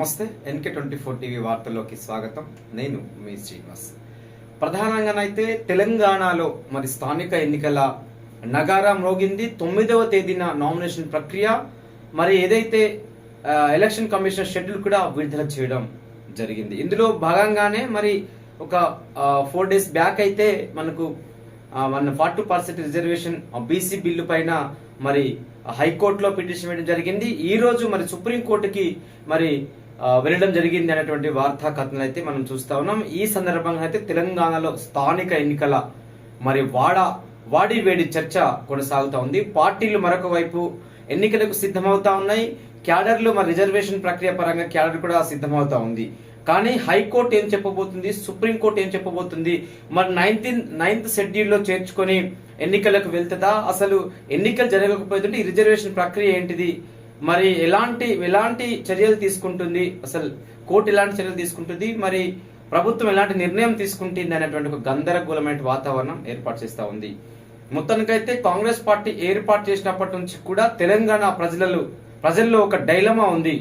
నమస్తే NK twenty four TV వార్తల్లోకి స్వాగతం. నేను మీ శ్రీనివాస్. ప్రధానంగానైతే తెలంగాణలో మరి స్థానిక ఎన్నికల నగారా మ్రోగింది తొమ్మిదవ తేదీన నామినేషన్ ప్రక్రియ. మరి ఏదైతే ఎలక్షన్ కమిషన్ షెడ్యూల్ కూడా విడుదల చేయడం జరిగింది. ఇందులో భాగంగానే మరి ఒక ఫోర్ డేస్ బ్యాక్ అయితే మనకు మన forty percent reservation BC bill పైన మరి హైకోర్టులో పిటిషన్ వేయడం జరిగింది. ఈ రోజు మరి సుప్రీంకోర్టుకి మరి వెళ్ళడం జరిగింది అనేటువంటి వార్తా కథనాలు అయితే మనం చూస్తా ఉన్నాం. ఈ సందర్భంగా అయితే తెలంగాణలో స్థానిక ఎన్నికల మరి వాడ వాడి వేడి చర్చ కొనసాగుతూ ఉంది. పార్టీలు మరొక వైపు ఎన్నికలకు సిద్ధమవుతా ఉన్నాయి. క్యాడర్లు మరి రిజర్వేషన్ ప్రక్రియ పరంగా క్యాడర్ కూడా సిద్ధమవుతా ఉంది. కానీ హైకోర్టు ఏం చెప్పబోతుంది? సుప్రీంకోర్టు ఏం చెప్పబోతుంది? మరి నైన్టీన్ నైన్త్ షెడ్యూల్లో చేర్చుకొని ఎన్నికలకు వెళ్తుందా? అసలు ఎన్నికలు జరగకపోతుంటే ఈ రిజర్వేషన్ ప్రక్రియ ఏంటిది? మరి ఎలాంటి ఎలాంటి చర్యలు తీసుకుంటుంది? అసలు కోర్టు ఎలాంటి చర్యలు తీసుకుంటుంది? మరి ప్రభుత్వం ఎలాంటి నిర్ణయం తీసుకుంటుంది అనేటువంటి ఒక గందరగోళమైన వాతావరణం ఏర్పాటు చేస్తా ఉంది. మొత్తానికైతే కాంగ్రెస్ పార్టీ ఏర్పాటు చేసినప్పటి నుంచి కూడా తెలంగాణ ప్రజలలో ప్రజల్లో ఒక డైలమా ఉంది.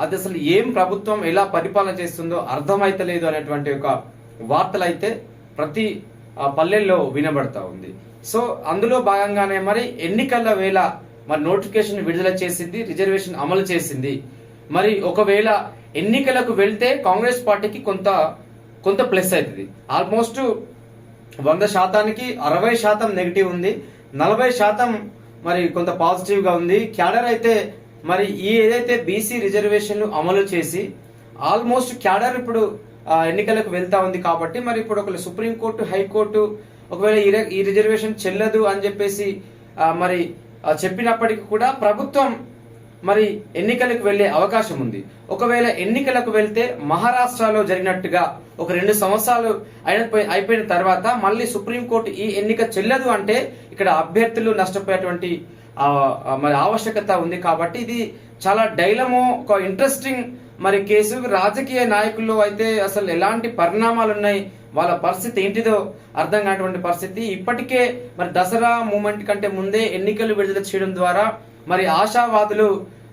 అది అసలు ఏం ప్రభుత్వం ఎలా పరిపాలన చేస్తుందో అర్థమైతలేదు అనేటువంటి ఒక వార్తలు అయితే ప్రతి ఆ, పల్లెల్లో వినబడతా ఉంది. సో అందులో భాగంగానే మరి ఎన్నికల వేళ మరి నోటిఫికేషన్ విడుదల చేసింది రిజర్వేషన్ అమలు చేసింది. మరి ఒకవేళ ఎన్నికలకు వెళ్తే కాంగ్రెస్ పార్టీకి కొంత కొంత ప్లస్ అవుతుంది. ఆల్మోస్ట్ వంద శాతానికి అరవై శాతం నెగిటివ్ ఉంది. నలభై శాతం మరి కొంత పాజిటివ్గా ఉంది. క్యాడర్ అయితే మరి ఈ ఏదైతే బీసీ రిజర్వేషన్లు అమలు చేసి ఆల్మోస్ట్ క్యాడర్ ఇప్పుడు ఎన్నికలకు వెళ్తా ఉంది కాబట్టి మరి ఇప్పుడు ఒకవేళ సుప్రీంకోర్టు హైకోర్టు ఒకవేళ ఈ రిజర్వేషన్ చెల్లదు అని చెప్పేసి మరి చెప్పినప్పటికీ కూడా ప్రభుత్వం మరి ఎన్నికలకు వెళ్ళే అవకాశం ఉంది. ఒకవేళ ఎన్నికలకు వెళ్తే మహారాష్ట్రలో జరిగినట్టుగా ఒక రెండు సంవత్సరాలు అయిన అయిపోయిన తర్వాత మళ్ళీ సుప్రీంకోర్టు ఈ ఎన్నిక చెల్లదు అంటే ఇక్కడ అభ్యర్థులు నష్టపోయేటువంటి మరి ఆవశ్యకత ఉంది కాబట్టి ఇది చాలా డైలమో ఒక ఇంట్రెస్టింగ్ మరి కేసు రాజకీయ నాయకుల్లో అయితే అసలు ఎలాంటి పరిణామాలు ఉన్నాయి వాళ్ళ పరిస్థితి ఏంటిదో అర్థం కానటువంటి పరిస్థితి. ఇప్పటికే మరి దసరా మూమెంట్ కంటే ముందే ఎన్నికలు విడుదల చేయడం ద్వారా మరి ఆశావాదులు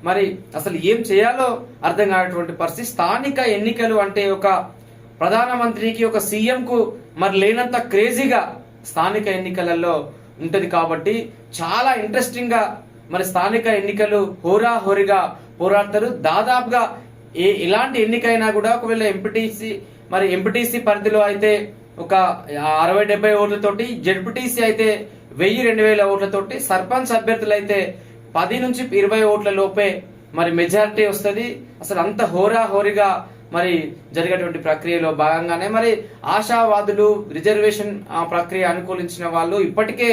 మరి అసలు ఏం చేయాలో అర్థం కానటువంటి పరిస్థితి. స్థానిక ఎన్నికలు అంటే ఒక ప్రధానమంత్రికి ఒక సీఎం కు మరి లేనంత క్రేజీగా స్థానిక ఎన్నికలలో ఉంటది కాబట్టి చాలా ఇంట్రెస్టింగ్గా మరి స్థానిక ఎన్నికలు హోరాహోరిగా పోరాడతారు. దాదాపుగా ఏ ఇలాంటి ఎన్నికైనా కూడా ఒకవేళ ఎంపీటీసీ మరి ఎంపీటీసీ పరిధిలో అయితే ఒక అరవై డెబ్బై ఓట్లతోటి జడ్పీటీసీ అయితే వెయ్యి రెండు వేల ఓట్లతోటి సర్పంచ్ అభ్యర్థులు అయితే పది నుంచి ఇరవై ఓట్ల లోపే మరి మెజారిటీ వస్తుంది. అసలు అంత హోరా హోరీగా మరి జరిగేటువంటి ప్రక్రియలో భాగంగానే మరి ఆశావాదులు రిజర్వేషన్ ఆ, ప్రక్రియ అనుకూలించిన వాళ్ళు ఇప్పటికే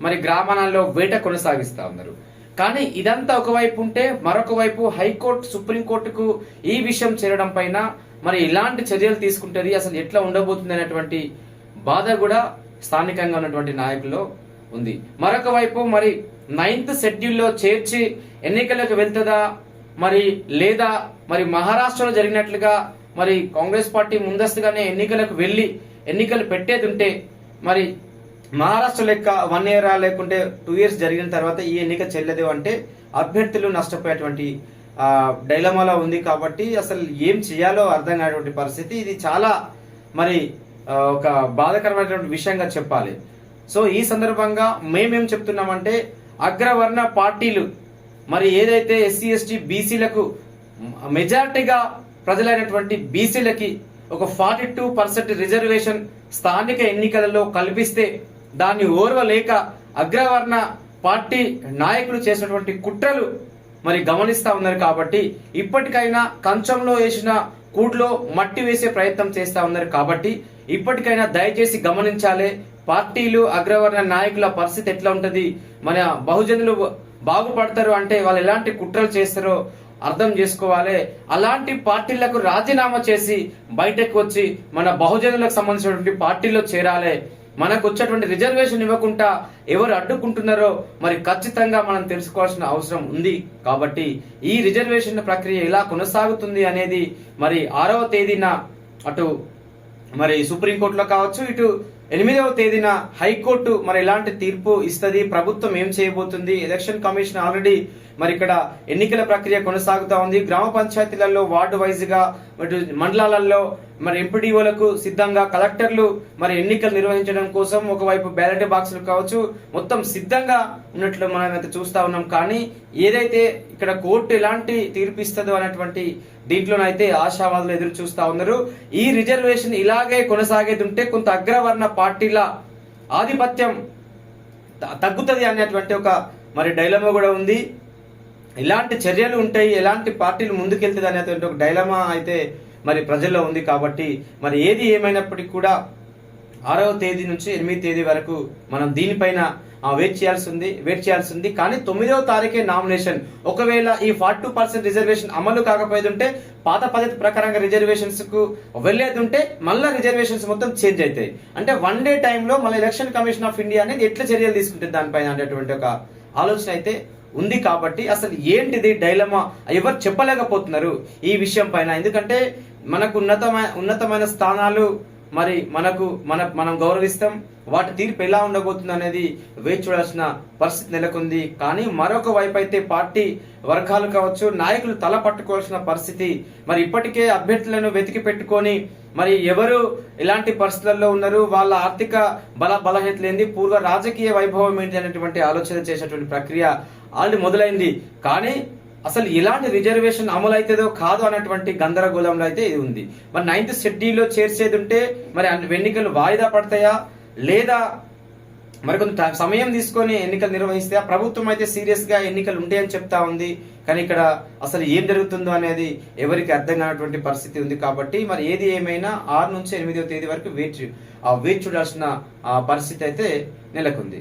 మరి గ్రామాలలో వేట కొనసాగిస్తా ఉన్నారు. కానీ ఇదంతా ఒకవైపు ఉంటే మరొక వైపు హైకోర్టు సుప్రీంకోర్టుకు ఈ విషయం చేరడం పైన మరి ఇలాంటి చర్యలు తీసుకుంటుంది అసలు ఎట్లా ఉండబోతుంది అనేటువంటి బాధ కూడా స్థానికంగా ఉన్నటువంటి నాయకుల్లో ఉంది. మరొక వైపు మరి నైన్త్ షెడ్యూల్లో చేర్చి ఎన్నికలకు వెళ్తుందా మరి లేదా మరి మహారాష్ట్రలో జరిగినట్లుగా మరి కాంగ్రెస్ పార్టీ ముందస్తుగానే ఎన్నికలకు వెళ్ళి ఎన్నికలు పెట్టేది ఉంటే మరి మహారాష్ట్ర లెక్క వన్ ఇయర్ లేకుంటే టూ ఇయర్స్ జరిగిన తర్వాత ఈ ఎన్నిక చెల్లదు అంటే అభ్యర్థులు నష్టపోయేటువంటి డైలమాలో ఉంది కాబట్టి అసలు ఏం చేయాలో అర్థం కానటువంటి పరిస్థితి. ఇది చాలా మరి ఒక బాధకరమైనటువంటి విషయంగా చెప్పాలి. సో ఈ సందర్భంగా మేమేం చెప్తున్నామంటే అగ్రవర్ణ పార్టీలు మరి ఏదైతే ఎస్సీ ఎస్టీ బీసీలకు మెజార్టీగా ప్రజలైనటువంటి బీసీలకి ఒక ఫార్టీ టూ పర్సెంట్ రిజర్వేషన్ స్థానిక ఎన్నికలలో కల్పిస్తే దాన్ని ఓర్వలేక అగ్రవర్ణ పార్టీ నాయకులు చేసినటువంటి కుట్రలు మరి గమనిస్తా ఉన్నారు కాబట్టి ఇప్పటికైనా కంచంలో వేసిన కూట్లో మట్టి వేసే ప్రయత్నం చేస్తా ఉన్నారు కాబట్టి ఇప్పటికైనా దయచేసి గమనించాలి. పార్టీలు అగ్రవర్ణ నాయకుల పరిస్థితి ఎట్లా ఉంటుంది? మన బహుజనులు బాగుపడతారు అంటే వాళ్ళు ఎలాంటి కుట్రలు చేస్తారో అర్థం చేసుకోవాలి. అలాంటి పార్టీలకు రాజీనామా చేసి బయటకు వచ్చి మన బహుజనులకు సంబంధించినటువంటి పార్టీలో చేరాలి. మనకు వచ్చేటువంటి రిజర్వేషన్ ఇవ్వకుండా ఎవరు అడ్డుకుంటున్నారో మరి ఖచ్చితంగా మనం తెలుసుకోవాల్సిన అవసరం ఉంది. కాబట్టి ఈ రిజర్వేషన్ ప్రక్రియ ఎలా కొనసాగుతుంది అనేది మరి ఆరవ తేదీన అటు మరి సుప్రీంకోర్టులో కావచ్చు ఇటు ఎనిమిదవ తేదీన హైకోర్టు మరి ఎలాంటి తీర్పు ఇస్తుంది ప్రభుత్వం ఏం చేయబోతుంది ఎలక్షన్ కమిషన్ ఆల్రెడీ మరి ఇక్కడ ఎన్నికల ప్రక్రియ కొనసాగుతా ఉంది. గ్రామ పంచాయతీలలో వార్డు వైజ్గా మండలాలలో మరి ఎంపీడీఓలకు సిద్ధంగా కలెక్టర్లు మరి ఎన్నికలు నిర్వహించడం కోసం ఒకవైపు బ్యాలెట్ బాక్సులు కావచ్చు మొత్తం సిద్ధంగా ఉన్నట్లు మనం అయితే చూస్తా ఉన్నాం. కానీ ఏదైతే ఇక్కడ కోర్టు ఎలాంటి తీర్పిస్తుందో అనేటువంటి దీంట్లోనైతే ఆశావాదులు ఎదురు చూస్తా ఉన్నారు. ఈ రిజర్వేషన్ ఇలాగే కొనసాగేది ఉంటే కొంత అగ్రవర్ణ పార్టీల ఆధిపత్యం తగ్గుతుంది అనేటువంటి ఒక మరి డైలమా కూడా ఉంది. ఎలాంటి చర్యలు ఉంటాయి ఎలాంటి పార్టీలు ముందుకెళ్తుంది అనేటువంటి ఒక డైలమా అయితే మరి ప్రజల్లో ఉంది కాబట్టి మరి ఏది ఏమైనప్పటికీ కూడా ఆరవ తేదీ నుంచి ఎనిమిది తేదీ వరకు మనం దీనిపైన వెయిట్ చేయాల్సి ఉంది వెయిట్ చేయాల్సి ఉంది కానీ తొమ్మిదవ తారీఖే నామినేషన్ ఒకవేళ ఈ ఫార్టీ టూ పర్సెంట్ రిజర్వేషన్ అమలు కాకపోయేదింటే పాత పద్ధతి ప్రకారంగా రిజర్వేషన్స్కు వెళ్ళేది ఉంటే మళ్ళీ రిజర్వేషన్స్ మొత్తం చేంజ్ అవుతాయి అంటే వన్ డే టైంలో మళ్ళీ ఎలక్షన్ కమిషన్ ఆఫ్ ఇండియా అనేది ఎట్లా చర్యలు తీసుకుంటుంది దానిపైన అనేటువంటి ఒక ఆలోచన అయితే ఉంది కాబట్టి అసలు ఏంటిది డైలమా? ఎవరు చెప్పలేకపోతున్నారు ఈ విషయం పైన. ఎందుకంటే మనకు ఉన్నతమైన ఉన్నతమైన స్థానాలు మరి మనకు మన మనం గౌరవిస్తాం. వాటి తీర్పు ఎలా ఉండబోతుంది అనేది వేచి చూడాల్సిన పరిస్థితి నెలకొంది. కానీ మరొక వైపు అయితే పార్టీ వర్గాలు కావచ్చు నాయకులు తల పట్టుకోవాల్సిన పరిస్థితి. మరి ఇప్పటికే అభ్యర్థులను వెతికి పెట్టుకొని మరి ఎవరు ఎలాంటి పరిస్థితుల్లో ఉన్నారు? వాళ్ళ ఆర్థిక బల బలహీనతలు ఏంది పూర్వ రాజకీయ వైభవం ఏంటి అనేటువంటి ఆలోచన చేసేటువంటి ప్రక్రియ ఆల్రెడీ మొదలైంది. కానీ అసలు ఎలాంటి రిజర్వేషన్ అమలు అవుతుందో కాదు అన్నటువంటి గందరగోళంలో అయితే ఇది ఉంది. మరి నైన్త్ షెడ్యూల్లో చేర్చేది ఉంటే మరి ఎన్నికలు వాయిదా పడతాయా? లేదా మరి కొంత సమయం తీసుకొని ఎన్నికలు నిర్వహిస్తే ప్రభుత్వం అయితే సీరియస్గా ఎన్నికలు ఉంటాయని చెప్తా ఉంది. కానీ ఇక్కడ అసలు ఏం జరుగుతుందో అనేది ఎవరికి అర్థం కానటువంటి పరిస్థితి ఉంది కాబట్టి మరి ఏది ఏమైనా ఆరు నుంచి ఎనిమిదవ తేదీ వరకు వేచి ఆ వేచి చూడాల్సిన ఆ పరిస్థితి అయితే నెలకొంది.